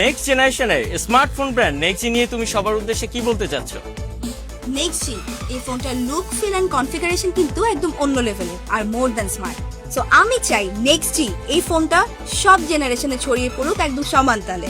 Next জেনারেশনের smartphone brand next নিয়ে তুমি সবার উদ্দেশ্যে কি বলতে চাচ্ছ? নেক্সট জি এই ফোনটার লুক ফিল এন্ড কনফিগারেশন কিন্তু একদম অন্য লেভেলের আর মোর দ্যান স্মার্ট সো আমি চাই নেক্সট জি এই ফোনটা সব জেনারেশনে ছড়িয়ে পড়ুক একদম সমান তালে।